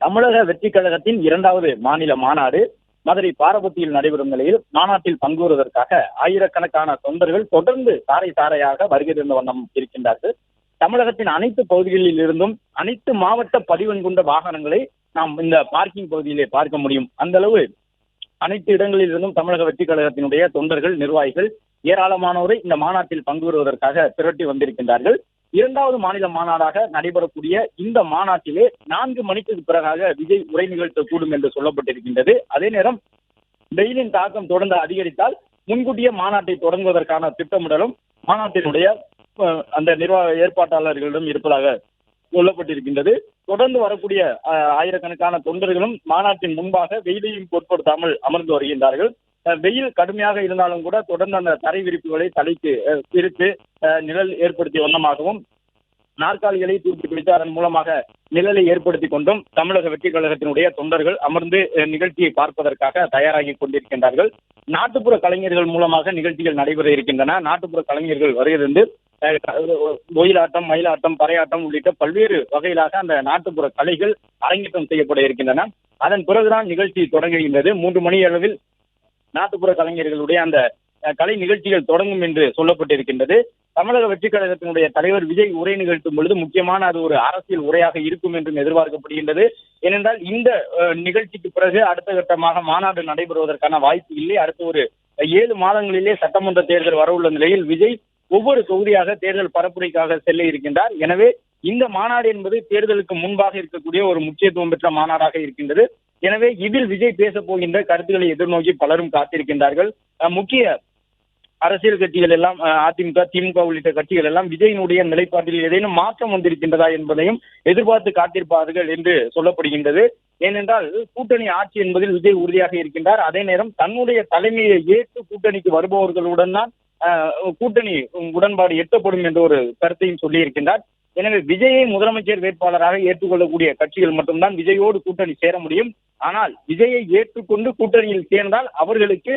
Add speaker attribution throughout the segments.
Speaker 1: தமிழக வெற்றி கழகத்தின் இரண்டாவது மாநில மாநாடு மதுரை பாரபத்தியில் நடைபெறும் நிலையில் மாநாட்டில் பங்குவதற்காக ஆயிரக்கணக்கான தொண்டர்கள் தொடர்ந்து தாரை தாரையாக வருகை தந்த வண்ணம் இருக்கின்றார்கள். தமிழகத்தின் அனைத்து பகுதிகளில் இருந்தும் அனைத்து மாவட்ட பதிவன் கொண்ட வாகனங்களை நாம் இந்த பார்க்கிங் பகுதியிலே பார்க்க முடியும். அந்த அளவு அனைத்து இடங்களில் இருந்தும் தமிழக வெற்றி கழகத்தினுடைய தொண்டர்கள் நிர்வாகிகள் ஏராளமானோரை இந்த மாநாட்டில் பங்கு பெறுவதற்காக திரட்டி வந்திருக்கின்றார்கள். இரண்டாவது மாநில மாநாடாக நடைபெறக்கூடிய இந்த மாநாட்டிலே நான்கு மணிக்கு பிறகாக விஜய் உரை நிகழ்த்தக்கூடும் என்று சொல்லப்பட்டிருக்கின்றது. அதே நேரம் வெயிலின் தாக்கம் தொடர்ந்து அதிகரித்தால் முன்கூட்டியே மாநாட்டை தொடங்குவதற்கான திட்டமிடலும் மாநாட்டினுடைய அந்த நிர்வாக ஏற்பாட்டாளர்களிடம் இருப்பதாக சொல்லப்பட்டிருக்கின்றது. தொடர்ந்து வரக்கூடிய அஹ், ஆயிரக்கணக்கான தொண்டர்களும் மாநாட்டின் முன்பாக வெயிலையும் பொருட்படுத்தாமல் அமர்ந்து வருகின்றார்கள். வெயில் கடுமையாக இருந்தாலும் கூட தொடர்ந்து அந்த தரை விரிப்புகளை தலைக்கு பிரித்து நிழல் ஏற்படுத்திய வண்ணமாகவும் நாற்காலிகளை தூக்கி பிடித்து அதன் மூலமாக நிழலை ஏற்படுத்தி கொண்டும் தமிழக வெற்றி கழகத்தினுடைய தொண்டர்கள் அமர்ந்து நிகழ்ச்சியை பார்ப்பதற்காக தயாராகி கொண்டிருக்கின்றார்கள். நாட்டுப்புற கலைஞர்கள் மூலமாக நிகழ்ச்சிகள் நடைபெற இருக்கின்றன. நாட்டுப்புற கலைஞர்கள் வருகிறது ஒயிலாட்டம் மயிலாட்டம் பறையாட்டம் உள்ளிட்ட பல்வேறு வகையிலாக அந்த நாட்டுப்புற கலைகள் அரங்கேற்றம் செய்யப்பட இருக்கின்றன. அதன் பிறகுதான் நிகழ்ச்சி தொடங்குகின்றது. மூன்று மணி அளவில் நாட்டுப்புற கலைஞர்களுடைய அந்த கலை நிகழ்ச்சிகள் தொடங்கும் என்று சொல்லப்பட்டிருக்கின்றது. தமிழக வெற்றி கழகத்தினுடைய தலைவர் விஜய் உரை நிகழ்த்தும் பொழுது முக்கியமான அது ஒரு அரசியல் உரையாக இருக்கும் என்றும் எதிர்பார்க்கப்படுகின்றது. ஏனென்றால் இந்த நிகழ்ச்சிக்கு பிறகு அடுத்த கட்டமாக மாநாடு நடைபெறுவதற்கான வாய்ப்பு இல்லை. அடுத்த ஒரு ஏழு மாதங்களிலே சட்டமன்ற தேர்தல் வரவுள்ள நிலையில் விஜய் ஒவ்வொரு தொகுதியாக தேர்தல் பரப்புரைக்காக செல்ல இருக்கின்றார். எனவே இந்த மாநாடு என்பது தேர்தலுக்கு முன்பாக இருக்கக்கூடிய ஒரு முக்கியத்துவம் பெற்ற மாநாடாக இருக்கின்றது. எனவே இதில் விஜய் பேச போகின்ற கருத்துக்களை எதிர்நோக்கி பலரும் காத்திருக்கின்றார்கள். முக்கிய அரசியல் கட்சிகள் எல்லாம் அதிமுக திமுக உள்ளிட்ட கட்சிகள் எல்லாம் விஜயினுடைய நிலைப்பாட்டில் ஏதேனும் மாற்றம் வந்திருக்கின்றதா என்பதையும் எதிர்பார்த்து காத்திருப்பார்கள் என்று சொல்லப்படுகின்றது. ஏனென்றால் கூட்டணி ஆட்சி என்பதில் விஜய் உறுதியாக இருக்கின்றார். அதே நேரம் தன்னுடைய தலைமையை ஏற்று கூட்டணிக்கு வருபவர்களுடன் தான் அஹ், கூட்டணி உடன்பாடு எட்டப்படும் என்ற ஒரு கருத்தையும் சொல்லியிருக்கின்றார். எனவே விஜயை முதலமைச்சர் வேட்பாளராக ஏற்றுக்கொள்ளக்கூடிய கட்சிகள் மட்டும்தான் விஜயோடு கூட்டணி சேர முடியும். ஆனால் விஜயை ஏற்றுக்கொண்டு கூட்டணியில் சேர்ந்தால் அவர்களுக்கு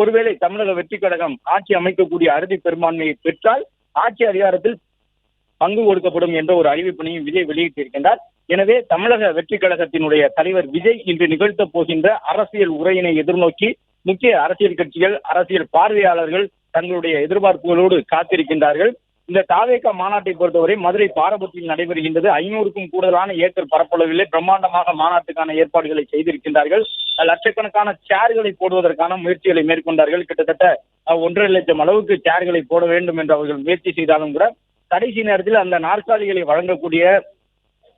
Speaker 1: ஒருவேளை தமிழக வெற்றி கழகம் ஆட்சி அமைக்கக்கூடிய அறுதி பெரும்பான்மையை பெற்றால் ஆட்சி அதிகாரத்தில் பங்கு கொடுக்கப்படும் என்ற ஒரு அறிவிப்பினையும் விஜய் வெளியிட்டிருக்கின்றார். எனவே தமிழக வெற்றி கழகத்தினுடைய தலைவர் விஜய் இன்று நிகழ்த்த போகின்ற அரசியல் உரையினை எதிர்நோக்கி முக்கிய அரசியல் கட்சிகள் அரசியல் பார்வையாளர்கள் தங்களுடைய எதிர்பார்ப்புகளோடு காத்திருக்கின்றார்கள். இந்த தாவேக மாநாட்டை பொறுத்தவரை மதுரை பாரபத்தியில் நடைபெறுகின்றது. ஐநூறுக்கும் கூடுதலான ஏக்கர் பரப்பளவிலே பிரம்மாண்டமாக மாநாட்டுக்கான ஏற்பாடுகளை செய்திருக்கின்றார்கள். லட்சக்கணக்கான சேர்களை போடுவதற்கான முயற்சிகளை மேற்கொண்டார்கள். கிட்டத்தட்ட ஒன்றரை லட்சம் அளவுக்கு சேர்களை போட வேண்டும் என்று அவர்கள் முயற்சி செய்தாலும் கூட கடைசி நேரத்தில் அந்த நாற்காலிகளை வழங்கக்கூடிய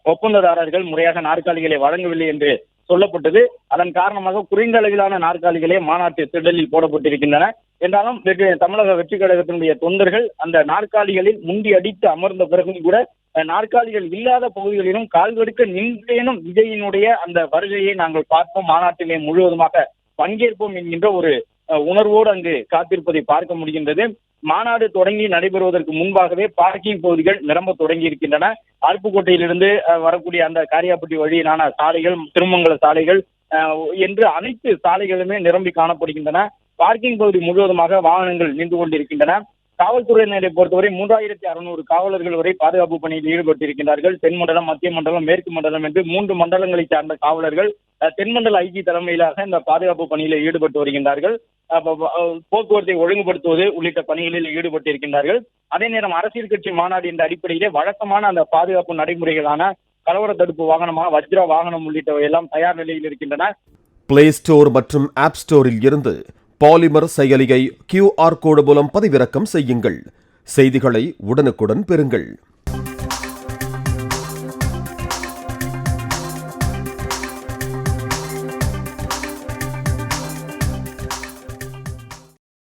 Speaker 1: ஒப்பந்ததாரர்கள் முறையாக நாற்காலிகளை வழங்கவில்லை என்று சொல்லப்பட்டது. அதன் காரணமாக குறைந்த அளவிலான நாற்காலிகளே மாநாட்டு திடலில் போடப்பட்டிருக்கின்றன. என்றாலும் வெற்றி- தமிழக வெற்றி கழகத்தினுடைய தொண்டர்கள் அந்த நாற்காலிகளில் முண்டி அடித்து அமர்ந்த பிறகும் கூட நாற்காலிகள் இல்லாத பகுதிகளிலும் கால்வெடுக்க நின்றேனும் விஜயினுடைய அந்த வருகையை நாங்கள் பார்ப்போம். மாநாட்டிலே முழுவதுமாக பங்கேற்போம் என்கின்ற ஒரு உணர்வோடு அங்கு காத்திருப்பதை பார்க்க முடிகின்றது. மாநாடு தொடங்கி நடைபெறுவதற்கு முன்பாகவே பார்க்கிங் பகுதிகள் நிரம்ப தொடங்கி இருக்கின்றன அருப்புக்கோட்டையிலிருந்து வரக்கூடிய அந்த காரியாப்பட்டி வழியிலான சாலைகள் திருமங்கல சாலைகள் என்று அனைத்து சாலைகளுமே நிரம்பி காணப்படுகின்றன. பார்க்கிங் பகுதி முழுவதுமாக வாகனங்கள் நின்று கொண்டிருக்கின்றன. காவல்துறையினரை பொறுத்தவரை மூன்றாயிரத்தி அறுநூறு காவலர்கள் வரை பாதுகாப்பு பணியில் ஈடுபட்டிருக்கிறார்கள் தென் மண்டலம் மத்திய மண்டலம் மேற்கு மண்டலம் என்று மூன்று மண்டலங்களை சார்ந்த காவலர்கள் தென்மண்டல ஐஜி தலைமையிலாக இந்த பாதுகாப்பு பணியில் ஈடுபட்டு வருகின்றார்கள். போக்குவரத்தை ஒழுங்குபடுத்துவது உள்ளிட்ட பணிகளில் ஈடுபட்டிருக்கின்றார்கள். அதே நேரம் அரசியல் கட்சி மாநாடு என்ற அடிப்படையிலே வழக்கமான அந்த பாதுகாப்பு நடைமுறைகளான கலவர தடுப்பு வாகனமாக வஜ்ரா வாகனம் உள்ளிட்டவை எல்லாம் தயார் நிலையில் இருக்கின்றன.
Speaker 2: பிளே ஸ்டோர் மற்றும் ஆப் ஸ்டோரில் இருந்து பாலிமர் செயலியை கியூஆர் கோடு மூலம் பதிவிறக்கம் செய்யுங்கள். செய்திகளை உடனுக்குடன் பெறுங்கள்.